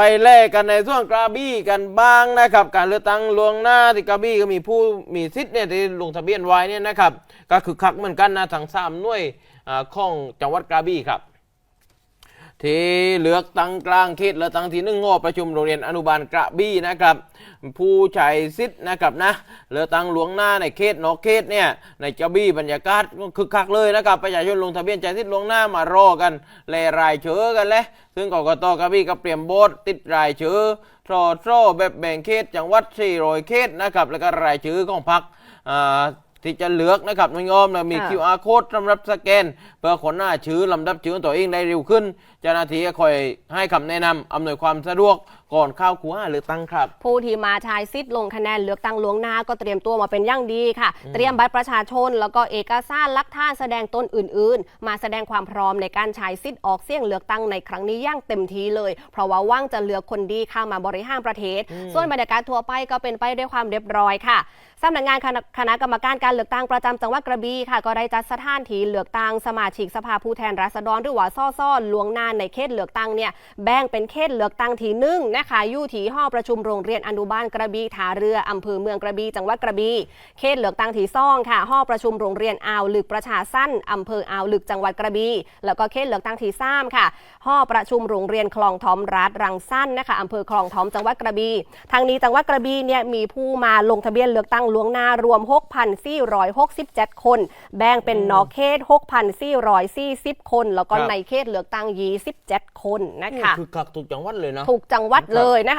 ไปแลกกันในส่วนกระบี่กันบ้างนะครับ การเลือกตั้งลวงหน้าที่กระบี่ก็มีผู้มีสิทธิ์เนี่ยที่ลงทะเบียนไว้เนี่ยนะครับ ก็คือคักเหมือนกันนะทั้งสามหน่วยอ่าของจังหวัดกระบี่ครับ ที่เลือกตั้งกลางเขตเลือกตั้งที่หนึ่งงอประชุมโรงเรียนอนุบาลกระบี่นะครับ ผู้ใช้สิทธิ์นะครับนะเลือกตั้งหลวงหน้าในเขตนอกเขตเนี่ยในกระบี่บรรยากาศคึกคักเลยนะครับประชาชนลงทะเบียนใช้สิทธิ์หลวงหน้ามารอกันแลรายเชื้อกันเลยซึ่งกกตกระบี่ก็เตรียมโบสติดรายเชื่อทรอทรอแบบแบ่งเขตจังหวัด400เขตนะครับแล้วก็รายชื่อของพรรค ที่จะเลือกนะครับน้องโยมแล้วมี ค่ะ QR code สำหรับสแกน เพื่อคนหน้าชื่อลำดับชื่อตัวเองได้เร็วขึ้น เจ้าหน้าที่ก็คอยให้คำแนะนำอำนวยความสะดวกก่อนเข้าคูหาเลือกตั้งครับ ผู้ที่มาใช้สิทธิ์ลงคะแนนเลือกตั้งล่วงหน้าก็เตรียมตัวมาเป็นอย่างดีค่ะ เตรียมบัตรประชาชน แล้วก็เอกสารหลักฐานแสดงตนอื่น ๆ มาแสดงความพร้อมในการใช้สิทธิ์ออกเสียงเลือกตั้งในครั้งนี้อย่างเต็มทีเลย เพราะว่าว่างจะเลือกคนดีเข้ามาบริหารประเทศ ส่วนบรรยากาศทั่วไปก็เป็นไปด้วยความเรียบร้อยค่ะสำนักงานคณะกรรมการการเลือกตั้งประจำจังหวัดกระบี่ค่ะ ก็ได้จัดสถานที่เลือกตั้งสมาชิกสภาผู้แทนราษฎรหรือว่าซ่อซ่อลวงหน้าในเขตเลือกตั้งเนี่ยแบ่งเป็นเขตเลือกตั้งที่หนึ่งนะคะอยู่ที่ห้องประชุมโรงเรียนอนุบาลกระบี่ท่าเรืออำเภอเมืองกระบี่จังหวัดกระบี่เขตเลือกตั้งที่ซ่องค่ะห้องประชุมโรงเรียนอ่าวลึกประชาสั้นอำเภออ่าวลึกจังหวัดกระบี่แล้วก็เขตเลือกตั้งที่สามค่ะห้องประชุมโรงเรียนคลองทอมรัฐรังสั้นนะคะอำเภอคลองทอมจังหวัดกระบี่ทางนี้จังหวัดกระบี่เนี่ยมีผู้มาลงทะเบียนเลือกตั้งล่วงหน้ารวม 6,467 คน แบ่งเป็นนอกเขต6,440 คน แล้วก็ครับในเขตเลือกตั้ง27คนนะคะ คือกักทุกจังหวัดเลยนะ ถูกจังหวัดเลยนะคะ